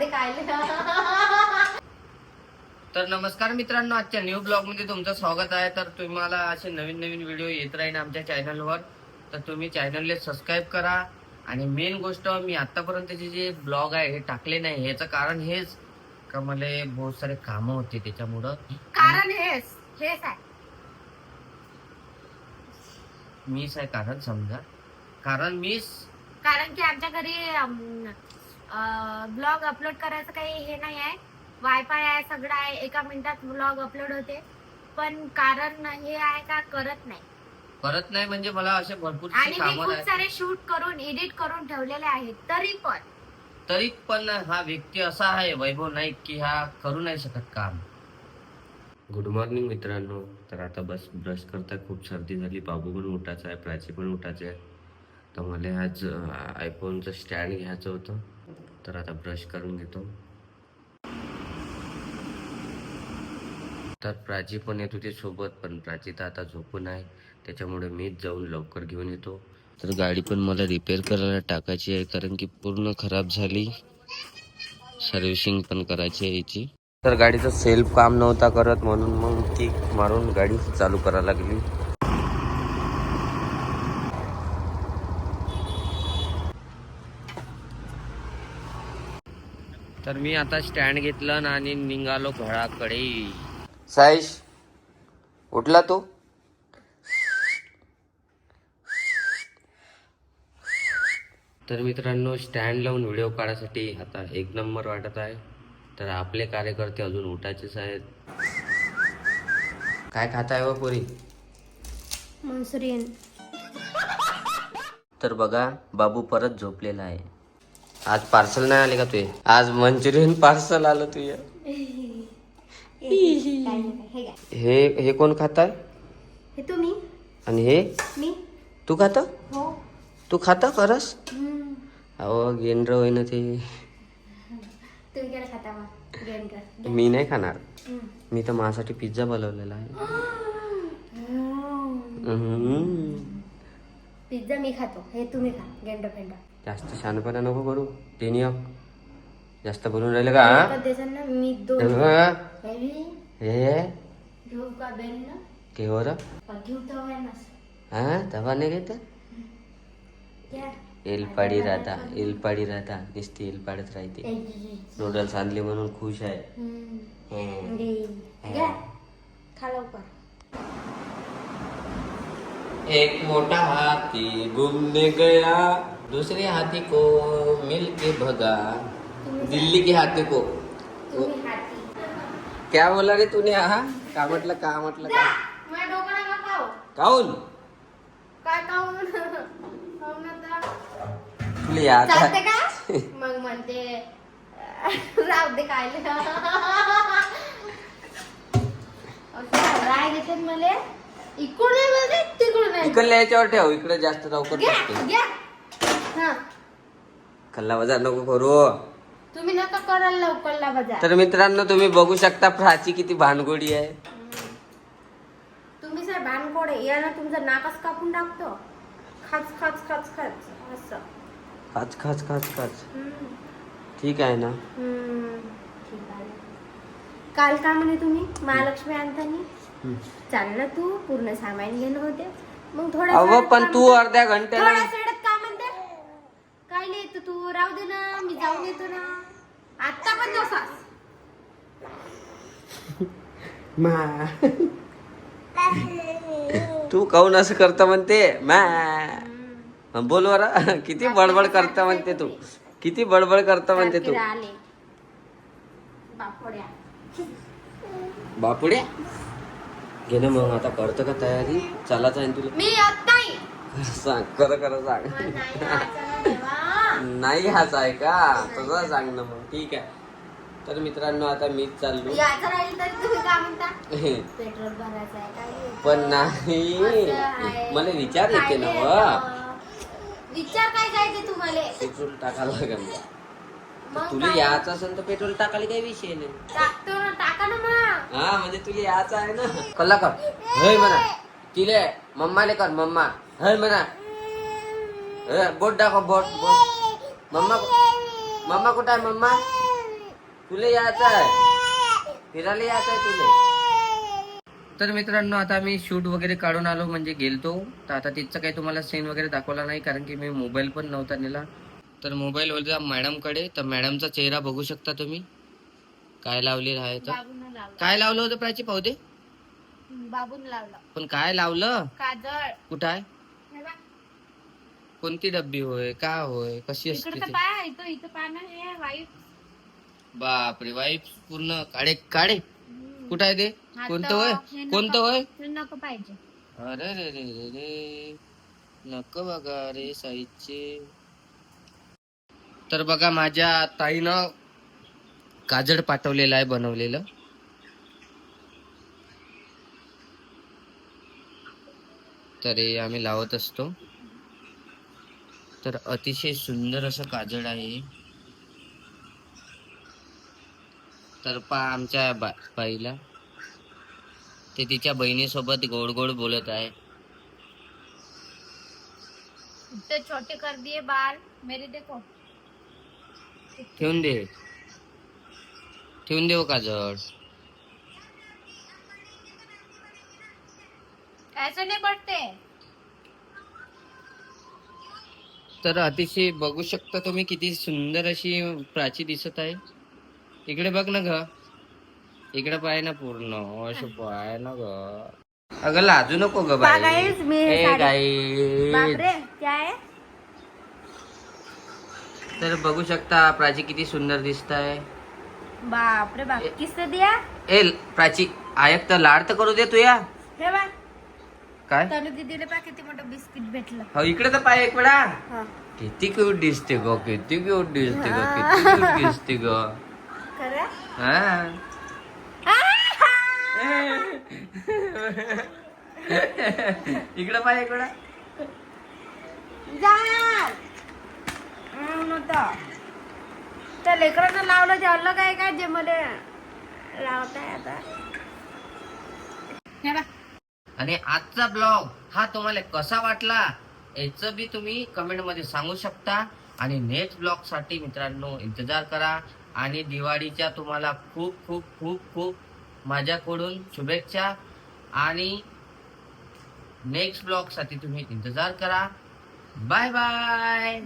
काय तर नमस्कार मित्रांनो आजच्या न्यू ब्लॉगमध्ये तुमचं स्वागत आहे. तर तुम्हाला असे नवीन नवीन व्हिडिओ येत राहील आमच्या चॅनलवर तर तुम्ही चॅनलला सबस्क्राईब करा. आणि मेन गोष्ट मी आतापर्यंतचे जे ब्लॉग आहे हे टाकले नाही. ह्याचं कारण हेच का मला बहुत सारे कामं होते त्याच्यामुळं. कारण हेच. हेच आहे. मीच आहे कारण समजा. कारण मीच. कारण की आमच्या घरी ब्लॉग अपलोड करायचं काही हे नाही आहे. वायफाय आहे सगळं आहे. एका मिनिटात ब्लॉग अपलोड होते. पण कारण हे आहे का करत नाही. करत नाही म्हणजे मला असे भरपूर आणि मी कामं खूप आहेत सारे शूट करून एडिट करून ठेवलेले आहेत. तरी पण. तरी पण हा व्यक्ती असा आहे वैभव नाईक की हा करू नाही शकत काम. गुड मॉर्निंग मित्रांनो. तर आता बस ब्रश करता खूप सर्दी झाली. बाबू पण उठायचा आहे प्राची पण उठायचं आहे तर मला आज आयफोनचं स्टँड घ्यायचं होतं. तर आता ब्रश करून घेतो. तर प्राची पण येत होती सोबत पण प्राची तर आता झोपून आहे. त्याच्यामुळे मीच जाऊन लवकर घेऊन येतो. तर गाडी पण मला रिपेअर करायला टाकायची आहे कारण की पूर्ण खराब झाली. सर्व्हिसिंग पण करायची आहे याची. तर गाडीचं सेल्फ काम नव्हता करत म्हणून मग ती मारून गाडी चालू करायला लागली. तर मी आता स्टँड घेतलं आणि निघालो घराकडे. साईश उठला तू? तर मित्रांनो स्टँड लावून व्हिडिओ काढायसाठी आता एक नंबर वाटत आहे. तर आपले कार्यकर्ते अजून उठायचेच आहेत. काय खात आहे व पुरी? मंचुरियन. तर बघा बाबू परत झोपलेला आहे. आज पार्सल नाही आले का तुझे? आज मंचुरियन पार्सल आलं तुझे हे हे कोण खात आहे आणि हे? मी तू खाता? हो तू खाता खरंच. अहो गेंड्र ते खाता मग गेंडर मी नाही खाणार. मी तर माझ्यासाठी पिझ्झा बनवलेला आहे. पिझ्झा मी खातो. हे तुम्ही खा. गेंड फेंड जास्त शहाणपणा नको करू टेनियक जास्त बोलून राहिलं का हा? देसान ना मी दोन हा? हेवी हे घेऊ का बेन ना? केवर घेऊ तर आहे ना. हा? तवा नाही घेत. एलपाडी राहता एलपाडी राहता. नुसती एलपाडत राहते. नूडल्स आणले म्हणून खुश आहे. हम्म. हम्म. घेईन. घ्या. खा लवकर. एक मोटा हाथी घूमने गया. दूसरे हाथी को मिल के भगा। दिल्ली के हाथी को। क्या बोला रे तूने? हा का म्हटलं का म्हटलं का? काऊन? आता। तुला? का? मग म्हणते. राहू दे काय राय देतात मला. इकडून इकडल्या याच्यावर ठेव इकडे जास्त लवकर टाकते घ्या. हा. कल्ला बाजार नको करू. तुम्ही नका करायला लवकरला बाजार तर मित्रांनो तुम्ही बघू शकता प्राची किती भानगोडी आहे. तुम्ही सर भानकोडे यानं तुमचं नाकच कापून टाकतो. खाच खाच खाच खाच. असं. खाच खाच खाच खाच. हम्म. ठीक आहे ना? हम्म. ठीक आहे. काल का म्हणे तुम्ही? महालक्ष्मी आणतानी? चाल ना तू पूर्ण सामान घेणं होते. मग अव वेळात पण तू? अर्ध्या घंट्याला थोड्या वेळात का म्हणते काय नाही तर तू राहू दे ना मी जाऊन येतो ना. आता पण तसाच तू काऊन असं करता म्हणते? मॅ. बोल बरा. किती बडबड करता म्हणते तू? किती बडबड करता म्हणते तू? बापोड्या. घे ना मग आता करतो का तयारी? चलाच आहे तुला. मी सांग खरं खरं सांग. मग नाही हाच आहे का? तसं सांग ना मग. ठीक आहे. तर मित्रांनो आता मीच चाललो. यायचं राहील तरी तुम्ही काय म्हणता? पेट्रोल भरायचं आहे काय नाही. पण नाही. असं आहे. मला विचार येते ना व. विचार काय जायचे तुम्हाला? पेट्रोल टाकायला लागेल. मला. तर मग तुला काय? यायचं असेल तर पेट्रोल टाकायला काही विषय नाही. टाकतो ना टाका ना मग. हा म्हणजे तुला यायचं आहे ना. कल्ला कर. हय म्हणा. तिले मम्माले कर मम्मा. हय म्हणा. बोट दाखव बोट बोट. मम्मा मम्मा कुठं आहे मम्मा? तुला यायचं आहे. फिरायला यायचं आहे तुले. तर मित्रांनो आता मी शूट वगैरे काढून आलो म्हणजे गेलतो. तर आता तिथचं काही तुम्हाला सीन वगैरे दाखवला नाही कारण की मी मोबाईल पण नव्हता नेला. तर मोबाईल वरच्या मॅडमकडे तर मॅडमचा चेहरा बघू शकता तुम्ही. काय लावलेलं आहे तर. लावला. काय लावलं होतं प्राची पाहते बाबून लावला. पण काय लावलं? काजळ. कुठं आहे? हे कोणती डब्बी होय? का होय? कशी असते इकडे तर ती? पाय इथं इथं पानं हे वाईट बापरे वाईफ पूर्ण काळे काळे. कुठं आहे ते? कोणतं होय? कोणतं होय? नको पाहिजे. अरे रे रे रे रे. नको बघा रे साईचे. तर बघा माझ्या ताईनं काजळ पाठवलेलं आहे बनवलेलं. तर हे आम्ही लावत असतो. तर अतिशय सुंदर असं काजळ आहे. तर पा आमच्या बा बाईला. ते तिच्या बहिणीसोबत गोड गोड बोलत आहे. इतने छोटे कर दिए बाल मेरे देखो. ठेवून दे. ठेवून देऊ काजळ. ऐसे नहीं बढ़ते. तर अतिशय बघू शकता तुम्ही किती सुंदर अशी प्राची दिसत आहे. इकडे बघ ना ग. इकडे पाय ना पूर्ण. असं पाय ना ग. अगं लाजू नको ग बाई. गाईस, मी हे साडी-. बापरे क्या है? तर बघू शकता प्राची किती सुंदर दिसत आहे. बाप रे बाप किसने दिया? ए प्राची आयक तर लाड तर करू दे तुया. हे बा काय? तनु दीदीला पा किती मोठं बिस्किट भेटलं. हो इकडे तर पाय एक वेळा. हा. किती क्यूट दिसते ग किती क्यूट दिसते ग किती क्यूट दिसते ग. खरं? हा. इकडे पाय एक वेळा. जा. हं. त्या लेकरांना लावलं ते अलग आहे का जे मला लावताय आता. हे बा आणि आजचा ब्लॉग हा तुम्हाला कसा वाटला याचं बी तुम्ही कमेंटमध्ये सांगू शकता. आणि नेक्स्ट ब्लॉगसाठी मित्रांनो इंतजार करा. आणि दिवाळीच्या तुम्हाला खूप खूप खूप खूप माझ्याकडून शुभेच्छा. आणि नेक्स्ट ब्लॉगसाठी तुम्ही इंतजार करा. Bye bye.